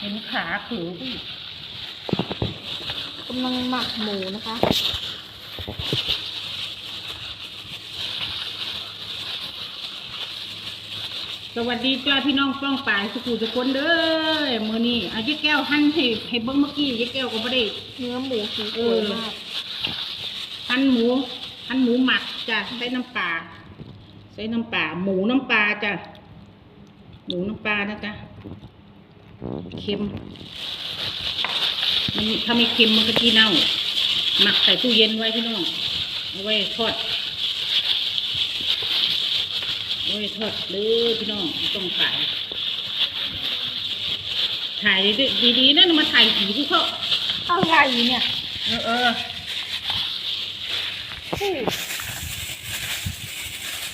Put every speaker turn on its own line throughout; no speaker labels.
เห็นขาเขือพี่
กำลังหมักหมูนะคะ
สวัสดีจ้าพี่น้องป้องป่ายสุขุสุคนเด้อมือนี้เอาเจ๊แก้วหั่นให้ให้เบิ้งเมื่อกี้เจ๊แก้วก็ไม่ได้
เนื้อหมูสีสวยมาก
หั่นหมูหั่นหมูหมักจ้ะใส่น้ำปลาใส่น้ำปลาหมูน้ำปลาจ้ะหมูน้ำปลานะจ๊ะ เค็มมันถ้าไม่เค็มมันก็จีเน่า หมักใส่ตู้เย็นไว้พี่น้องเอาไว้ทอดเอาไว้ทอดเลยพี่น้องไม่ต้องขายถ่ายดีๆดีๆนะมาถ่ายผีทุกเขา
อะไรเนี่ย
เออเออ
อู้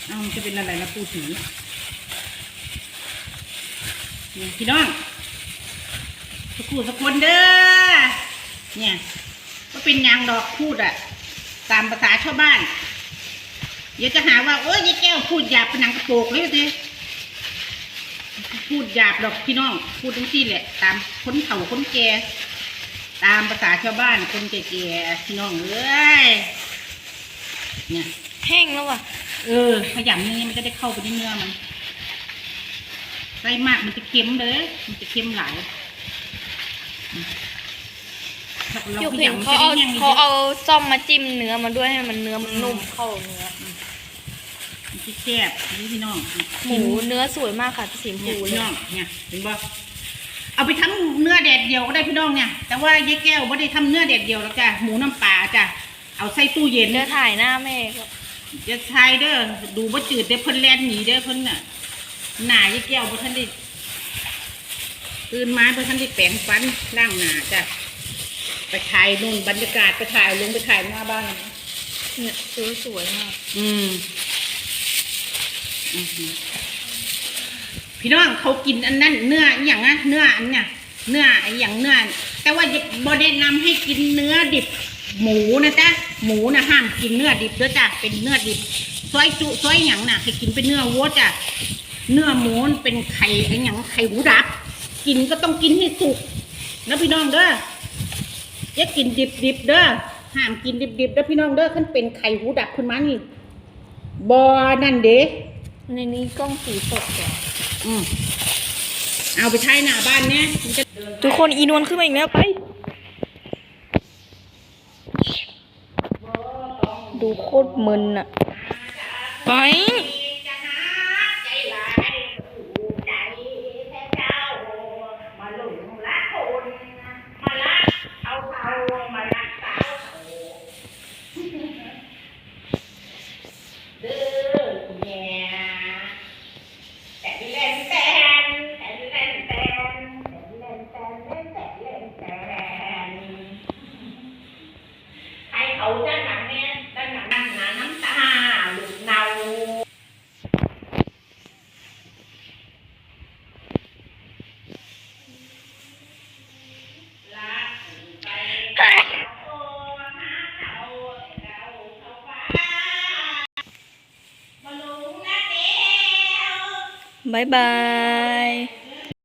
เอามันจะเป็นอะไรนะปูผีนี่พี่น้องสั กครู่สักคนเด้อ เนี่ยก็เป็นยางดอกพูดอะตามภาษาชาวบ้าน เดี๋ยวจะหาว่าโอ้ยยายแก้วพูดหยาบเป็นหนังกระโปกเลยสิพูดหยาบดอกพี่น้อง พูดทั้งที่แหละ ตามคนเฒ่าคนแก่ตามภาษาชาวบ้านคนแก่ๆพี่น้องเอ้ยเนี่ย
แห้งแล้วว่ะ
เออขยำเนื้อมันจะได้เข้าไปในเนื้อมันใส่มากมันจะเค็มเลย มันจะเค็มหลาย อืมถ้าเรา
อยู่
ข
เห็น
ยำมัน
เขา
จะได้
เอา
แห้ง
เขาเอาซ่อมมาจิ้มเนื้อมาด้วยให้มันเนื้อมันนุ่มเข้าเนื้อ
มันจะแซ่บนี่พี่น้อง
หมูเนื้อสวยมากค่ะพี่สีชม
เนี่ย
พูเล
พี่
ย
น้องเนี่ยเห็นบ่เอาไปทำเนื้อแดดเดียวก็ได้พี่น้องเนี่ยแต่ว่ายายแก้วไม่ได้ทำเนื้อแดดเดียวแล้วจ้ะหมูน้ำปลาจ้ะเอาใส่ตู้เย็น
เนื้อถ่ายหน้าแม่ก็
จะใช้เด้อดูว่าจืดเด้อเพิ่นแล่นหนีเด้อเพิ่นน่ะหน้ายายแก้วบ่ทันได้ ตื่นมาบ่ทันได้แปรงฟันล้างหน้าจ้ะไปถ่ายนู่นบรรยากาศไปถ่ายลงไปถ่ายหน้าบ้านนะ
เนี่ยสวยสวยมาก
อืมอือหือพี่น้องเขากินอันนั้น เนื้ออหย่างนะเนื้ออันเนี้ยเนื้อไออย่างเนื้อแต่ว่าบ่แนะนำให้กินเนื้อดิบ หมูนะจ๊ะหมูนะห้ามกินเนื้อดิบเด้อจ้ะเป็นเนื้อดิบซอยจุซอยหยังน่ะให้กินเป็นเนื้อวัวจ้ะเนื้อหมูมันเป็นไข่ไอหยังไข่หูดับ กินก็ต้องกินให้สุกนะพี่น้องเด้ออย่ากินดิบดิบๆเด้อห้ามกินดิบดิบๆเด้อพี่น้องเด้อขันเป็นไข่หูดับขึ้นมานี่บอนั่นเด้
ในนี้กล้องสีสดจ้ะ
อืมเอาไปใช้หน้าบ้านเนี่ยมันจะ
ทุกคนอีนวลขึ้นมาอีกแล้วไป ดูโคตรมึนอะไป
จะหาใจหลายถูกใจแท้เจ้า มาหลงรักคนมารักเอาเขามารักสาวเขาเด้อคุณแม่แต่เล่นแต่นแต่เล่นแต่นแต่เล่นแต่นเล่นแต่เล่นแต่นให้เขาด้านหลังเนี่ยด้านหลังนั่นน่ะน้ำตาหลุดเนา
บายบาย